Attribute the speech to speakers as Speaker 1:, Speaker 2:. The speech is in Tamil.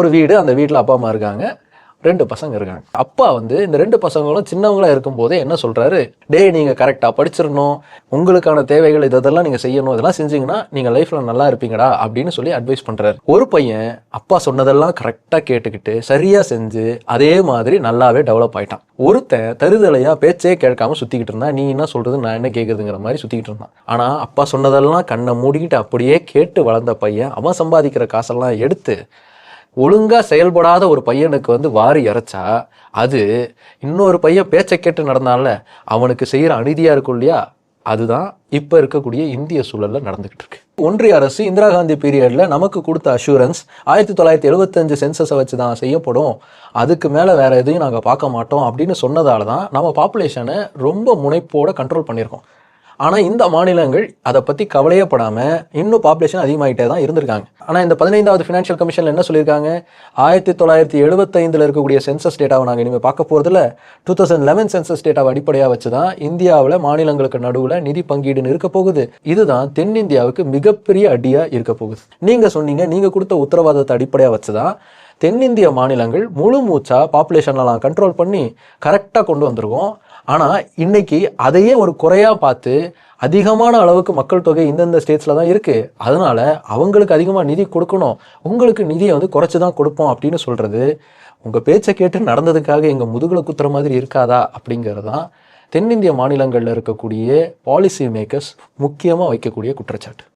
Speaker 1: ஒரு வீடு அந்த வீட்டில் அப்பா அம்மா இருக்காங்க. ரெண்டு பசங்க இருக்காங்க. அப்பா வந்து இந்த ரெண்டு பசங்களும் சின்னவங்களா இருக்கும்போதே என்ன சொல்கிறாரு டேய் நீங்கள் கரெக்டாக படிச்சிடணும் உங்களுக்கான தேவைகள் இதெல்லாம் நீங்கள் செய்யணும். இதெல்லாம் செஞ்சீங்கன்னா நீங்கள் லைஃப்பில் நல்லா இருப்பீங்கடா அப்படின்னு சொல்லி அட்வைஸ் பண்ணுறாரு ஒரு பையன் அப்பா சொன்னதெல்லாம் கரெக்டாக கேட்டுக்கிட்டு சரியாக செஞ்சு அதே மாதிரி நல்லாவே டெவலப் ஆயிட்டான். ஒருத்தன் தருதலையாக பேச்சே கேட்காம சுற்றிக்கிட்டு இருந்தான் நீ என்ன சொல்கிறது நான் என்ன கேட்குறதுங்கிற மாதிரி சுற்றிக்கிட்டு இருந்தான். ஆனால் அப்பா சொன்னதெல்லாம் கண்ணை மூடிக்கிட்டு அப்படியே கேட்டு வளர்ந்த பையன் அவன் சம்பாதிக்கிற காசெல்லாம் எடுத்து ஒழுங்காக செயல்படாத ஒரு பையனுக்கு வந்து வாரி இறைச்சா அது இன்னொரு பையன் பேச்சை கேட்டு நடந்தால அவனுக்கு செய்கிற அநீதியாக இருக்கும் இல்லையா? அதுதான் இப்போ இருக்கக்கூடிய இந்திய சூழலில் நடந்துகிட்டு இருக்கு. ஒன்றிய அரசு இந்திரா காந்தி பீரியடில் நமக்கு கொடுத்த அஷூரன்ஸ் ஆயிரத்தி தொள்ளாயிரத்தி எழுபத்தஞ்சு சென்சஸை வச்சு தான் செய்யப்படும். அதுக்கு மேலே வேறு எதையும் நாங்கள் பார்க்க மாட்டோம் அப்படின்னு சொன்னதால தான் நம்ம பாப்புலேஷனை ரொம்ப முனைப்போடு கண்ட்ரோல் பண்ணியிருக்கோம். ஆனால் இந்த மாநிலங்கள் அதை பற்றி கவலையே படாமல் இன்னும் பாப்புலேஷன் அதிகமாகிட்டே தான் இருந்திருக்காங்க. ஆனால் இந்த பதினைந்தாவது ஃபினான்ஷியல் கமிஷனில் என்ன சொல்லியிருக்காங்க? ஆயிரத்தி தொள்ளாயிரத்தி எழுபத்தைந்தில் இருக்கக்கூடிய சென்சஸ் டேட்டாவை நாங்கள் இனிமேல் பார்க்க போகிறதுல டூ தௌசண்ட் லெவன் சென்சஸ் டேட்டாவை அடிப்படையாக வச்சு தான் இந்தியாவில் மாநிலங்களுக்கு நடுவில் நிதி பங்கீடுன்னு இருக்க போகுது. இதுதான் தென்னிந்தியாவுக்கு மிகப்பெரிய அடியாக இருக்க போகுது. நீங்கள் சொன்னீங்க நீங்கள் கொடுத்த உத்தரவாதத்தை அடிப்படையாக வச்சு தான் தென்னிந்திய மாநிலங்கள் முழு மூச்சா பாப்புலேஷன்லாம் கண்ட்ரோல் பண்ணி கரெக்டாக கொண்டு வந்திருக்கோம். ஆனால் இன்னைக்கு அதையே ஒரு குறையாக பார்த்து அதிகமான அளவுக்கு மக்கள் தொகை இந்தந்த ஸ்டேட்ஸில் தான் இருக்குது அதனால் அவங்களுக்கு அதிகமாக நிதி கொடுக்கணும். உங்களுக்கு நிதியை வந்து குறைச்சி தான் கொடுப்போம் அப்படின்னு சொல்கிறது உங்கள் பேச்சை கேட்டு நடந்ததுக்காக எங்கள் முதுகில் குத்துற மாதிரி இருக்காதா அப்படிங்கிறது தான் தென்னிந்திய மாநிலங்களில் இருக்கக்கூடிய பாலிசி மேக்கர்ஸ் முக்கியமாக வைக்கக்கூடிய குற்றச்சாட்டு.